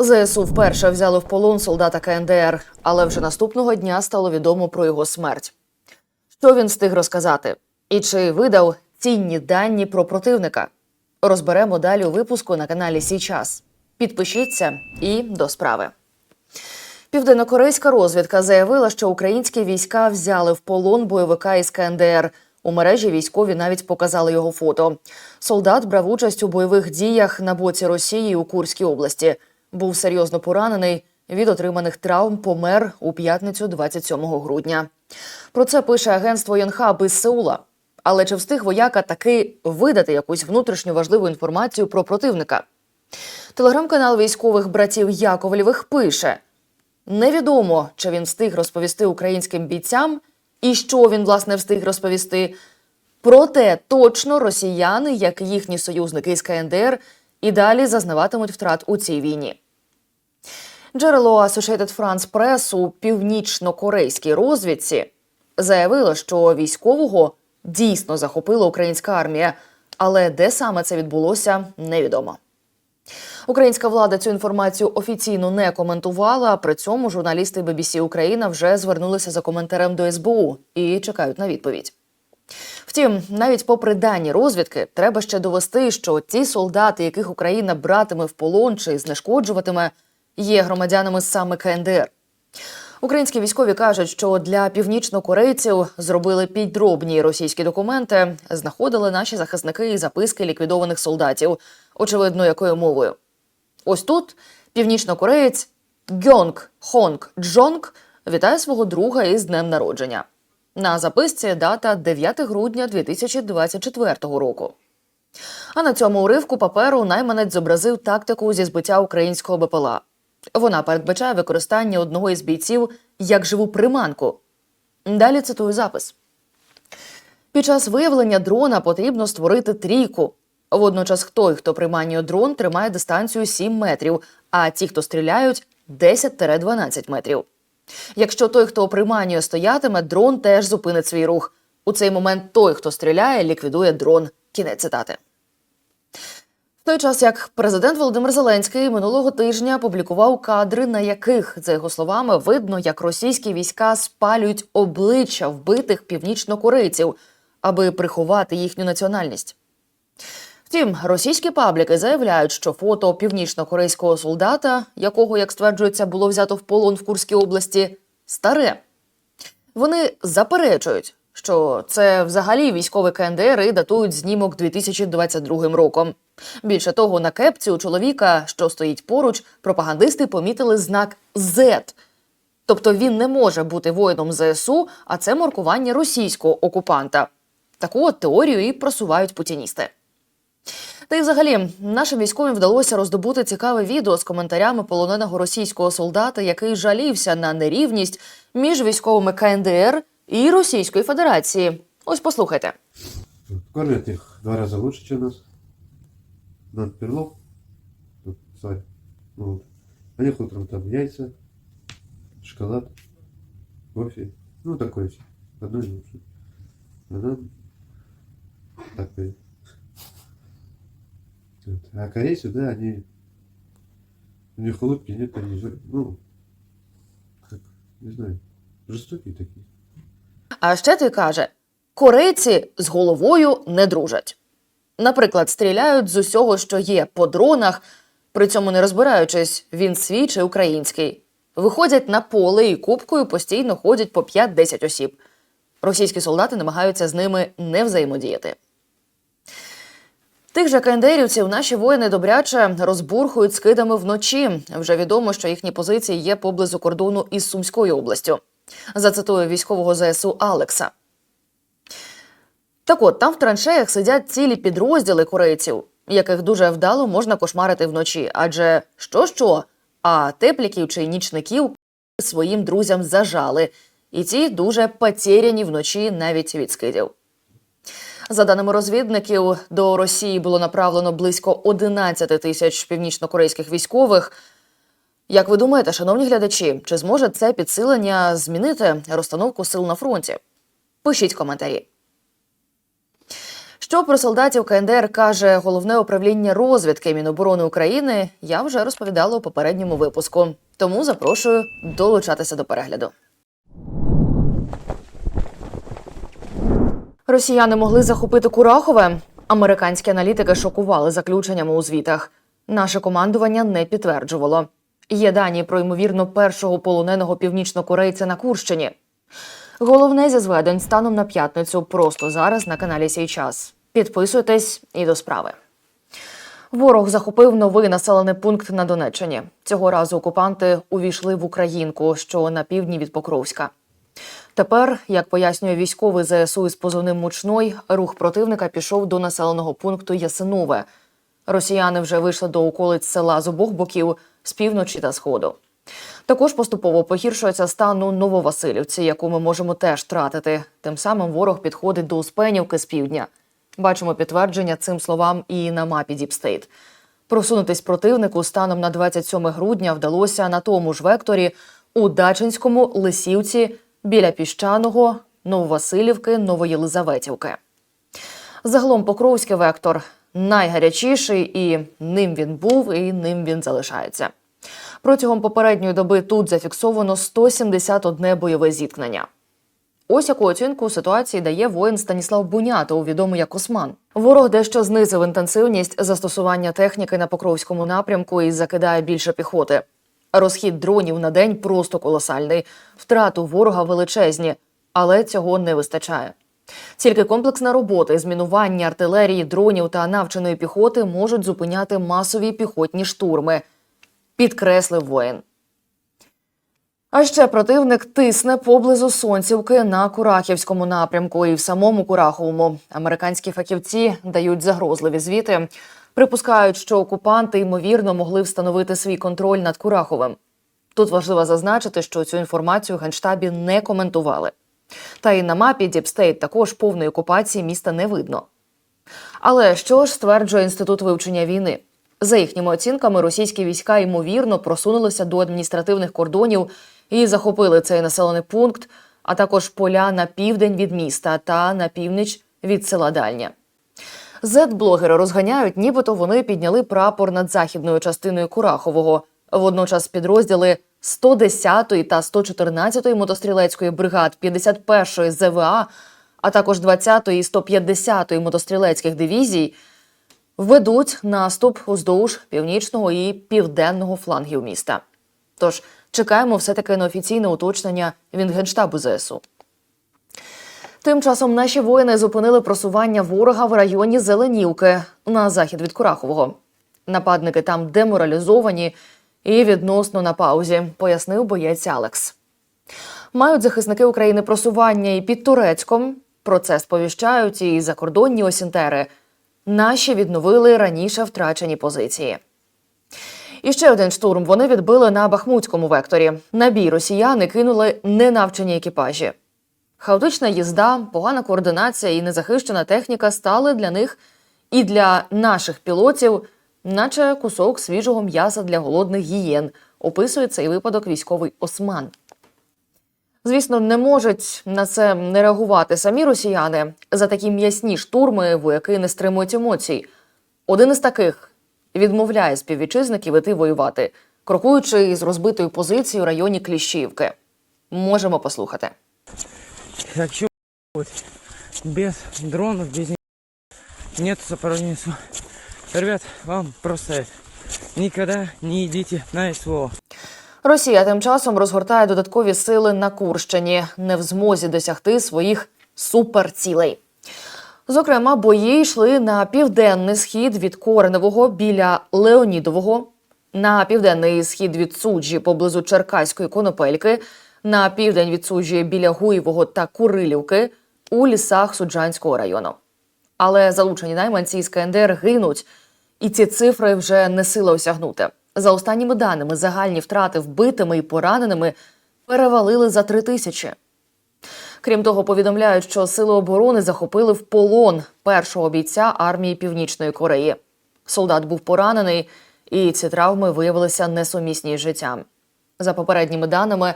ЗСУ вперше взяли в полон солдата КНДР, але вже наступного дня стало відомо про його смерть. Що він встиг розказати? І чи видав цінні дані про противника? Розберемо далі у випуску на каналі Січас. Підпишіться і до справи. Південнокорейська розвідка заявила, що українські війська взяли в полон бойовика із КНДР. У мережі військові навіть показали його фото. Солдат брав участь у бойових діях на боці Росії у Курській області. Був серйозно поранений. Від отриманих травм помер у п'ятницю 27 грудня. Про це пише агентство Йонхаб із Сеула. Але чи встиг вояка таки видати якусь внутрішню важливу інформацію про противника? Телеграм-канал військових братів Яковлєвих пише: Невідомо, чи він встиг розповісти українським бійцям, і що він власне встиг розповісти. Проте точно росіяни, як їхні союзники з КНДР, і далі зазнаватимуть втрат у цій війні. Джерело Associated France Press у північно-корейській розвідці заявило, що військового дійсно захопила українська армія, але де саме це відбулося, невідомо. Українська влада цю інформацію офіційно не коментувала. При цьому журналісти BBC Україна вже звернулися за коментарем до СБУ і чекають на відповідь. Втім, навіть попри дані розвідки, треба ще довести, що ті солдати, яких Україна братиме в полон чи знешкоджуватиме, є громадянами саме КНДР. Українські військові кажуть, що для північнокорейців зробили підробні російські документи, знаходили наші захисники і записки ліквідованих солдатів, очевидно, якою мовою. Ось тут північнокореєць Гьонг Хонг Джонг вітає свого друга із днем народження. На записці дата 9 грудня 2024 року. А на цьому уривку паперу найманець зобразив тактику зі збиття українського БПЛА. Вона передбачає використання одного із бійців як живу приманку. Далі цитую запис. Під час виявлення дрона потрібно створити трійку. Водночас той, хто приманює дрон, тримає дистанцію 7 метрів, а ті, хто стріляють, 10-12 метрів. Якщо той, хто приманює, стоятиме, дрон теж зупинить свій рух. У цей момент той, хто стріляє, ліквідує дрон. Кінець цитати. В той час, як президент Володимир Зеленський минулого тижня публікував кадри, на яких, за його словами, видно, як російські війська спалюють обличчя вбитих північнокорейців, аби приховати їхню національність. Втім, російські пабліки заявляють, що фото північно-корейського солдата, якого, як стверджується, було взято в полон в Курській області, старе. Вони заперечують, що це взагалі військовий КНДР і датують знімок 2022 роком. Більше того, на кепці у чоловіка, що стоїть поруч, пропагандисти помітили знак Z. Тобто він не може бути воїном ЗСУ, а це маркування російського окупанта. Таку от теорію і просувають путіністи. Та й взагалі нашим військовим вдалося роздобути цікаве відео з коментарями полоненого російського солдата, який жалівся на нерівність між військовими КНДР і Російської Федерації. Ось послухайте. Кормят их в два раза лучше, чем нас. Нам перлов, тут. Вот. А них утром там яйца, шоколад, кофе. Ну, такое. Одно и лучше. А нам такое. Вот. А корейцы, да, они... У них улыбки нет, они, ну, как, не знаю, жестокие такие. А ще ти каже: корейці з головою не дружать. Наприклад, стріляють з усього, що є по дронах, при цьому не розбираючись, він свій чи український. Виходять на поле і кубкою постійно ходять по 5-10 осіб. Російські солдати намагаються з ними не взаємодіяти. Тих же кендерівців наші воїни добряче розбурхують скидами вночі. Вже відомо, що їхні позиції є поблизу кордону із Сумською областю. Зацитую військового ЗСУ Алекса. Так от, там в траншеях сидять цілі підрозділи корейців, яких дуже вдало можна кошмарити вночі. Адже що що, а тепліків чи нічників своїм друзям зажали, і ці дуже потеряні вночі навіть від скидів. За даними розвідників, до Росії було направлено близько 11 тисяч північнокорейських військових. Як ви думаєте, шановні глядачі, чи зможе це підсилення змінити розстановку сил на фронті? Пишіть коментарі. Що про солдатів КНДР каже головне управління розвідки Міноборони України, я вже розповідала у попередньому випуску. Тому запрошую долучатися до перегляду. Росіяни могли захопити Курахове. Американські аналітики шокували заключеннями у звітах. Наше командування не підтверджувало. Є дані про ймовірно першого полоненого північнокорейця на Курщині. Головне зі зведень станом на п'ятницю просто зараз на каналі Сій час. Підписуйтесь і до справи. Ворог захопив новий населений пункт на Донеччині. Цього разу окупанти увійшли в Українку, що на півдні від Покровська. Тепер, як пояснює військовий ЗСУ із позивним Мучной, рух противника пішов до населеного пункту Ясинове. Росіяни вже вийшли до околиць села з обох боків з півночі та сходу. Також поступово погіршується стан у Нововасилівці, яку ми можемо теж втратити. Тим самим ворог підходить до Успенівки з півдня. Бачимо підтвердження цим словам і на мапі Діпстейт. Просунутись противнику станом на 27 грудня вдалося на тому ж векторі у Дачинському, Лисівці, біля Піщаного, Нововасилівки, Новоєлизаветівки. Загалом Покровський вектор найгарячіший, і ним він був, і ним він залишається. Протягом попередньої доби тут зафіксовано 171 бойове зіткнення. Ось яку оцінку ситуації дає воїн Станіслав Бунятов, відомий як Осман. Ворог дещо знизив інтенсивність застосування техніки на Покровському напрямку і закидає більше піхоти. Розхід дронів на день просто колосальний. Втрати ворога величезні, але цього не вистачає. Тільки комплексна робота із мінування артилерії, дронів та навченої піхоти можуть зупиняти масові піхотні штурми, підкреслив воїн. А ще противник тисне поблизу Сонцівки на Курахівському напрямку і в самому Кураховому. Американські фахівці дають загрозливі звіти. Припускають, що окупанти ймовірно могли встановити свій контроль над Кураховим. Тут важливо зазначити, що цю інформацію генштабі не коментували. Та й на мапі Діпстейт також повної окупації міста не видно. Але що ж стверджує інститут вивчення війни? За їхніми оцінками, російські війська ймовірно просунулися до адміністративних кордонів і захопили цей населений пункт, а також поля на південь від міста та на північ від села Дальня. Зет-блогери розганяють, нібито вони підняли прапор над західною частиною Курахового. Водночас підрозділи 110-ї та 114-ї мотострілецької бригад, 51-ї ЗВА, а також 20-ї і 150-ї мотострілецьких дивізій ведуть наступ уздовж північного і південного флангів міста. Тож чекаємо все-таки на офіційне уточнення від генштабу ЗСУ. Тим часом наші воїни зупинили просування ворога в районі Зеленівки на захід від Курахового. Нападники там деморалізовані і відносно на паузі, пояснив боєць Алекс. Мають захисники України просування і під Турецьком. Про це сповіщають і закордонні осінтери. Наші відновили раніше втрачені позиції. І ще один штурм вони відбили на Бахмутському векторі. На бій росіяни кинули ненавчені екіпажі. Хаотична їзда, погана координація і незахищена техніка стали для них і для наших пілотів, наче кусок свіжого м'яса для голодних гієн, описує цей випадок військовий осман. Звісно, не можуть на це не реагувати самі росіяни. За такі м'ясні штурми вояки не стримують емоцій. Один із таких відмовляє співвітчизників іти воювати, крокуючи із розбитою позицією в районі Кліщівки. Можемо послухати. Вот, без дронов, без ни- нет сопровождения. Ребят, вам просто это, никогда не идите на СВО. Росія тим часом розгортає додаткові сили на Курщині, не в змозі досягти своїх суперцілей. Зокрема, бої йшли на південний схід від Кореневого біля Леонідового, на південний схід від суджі поблизу Черкаської конопельки, на південь від суджі біля Гуєвого та Курилівки у лісах Суджанського району. Але залучені найманці із КНДР гинуть, і ці цифри вже не сила осягнути. За останніми даними, загальні втрати вбитими і пораненими перевалили за три тисячі. Крім того, повідомляють, що сили оборони захопили в полон першого бійця армії Північної Кореї. Солдат був поранений, і ці травми виявилися несумісні з життям. За попередніми даними,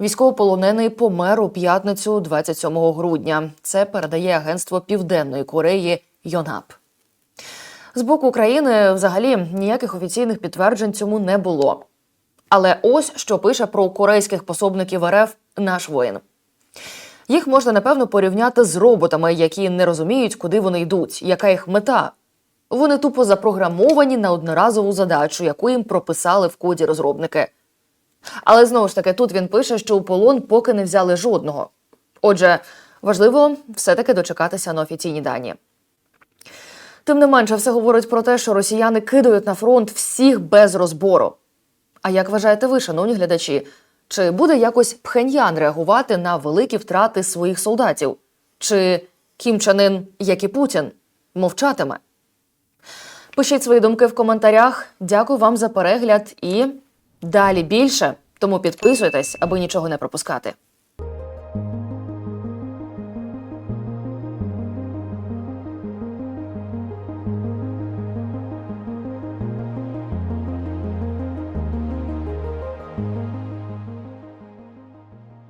військовополонений помер у п'ятницю 27 грудня. Це передає агентство Південної Кореї Йонгап. З боку України взагалі ніяких офіційних підтверджень цьому не було. Але ось що пише про корейських пособників РФ наш воїн. Їх можна напевно порівняти з роботами, які не розуміють, куди вони йдуть, яка їх мета. Вони тупо запрограмовані на одноразову задачу, яку їм прописали в коді розробники. Але знову ж таки, тут він пише, що у полон поки не взяли жодного. Отже, важливо все-таки дочекатися на офіційні дані. Тим не менше, все говорить про те, що росіяни кидають на фронт всіх без розбору. А як вважаєте ви, шановні глядачі, чи буде якось Пхеньян реагувати на великі втрати своїх солдатів? Чи Кім Чен Ын, як і Путін, мовчатиме? Пишіть свої думки в коментарях. Дякую вам за перегляд і далі більше. Тому підписуйтесь, аби нічого не пропускати.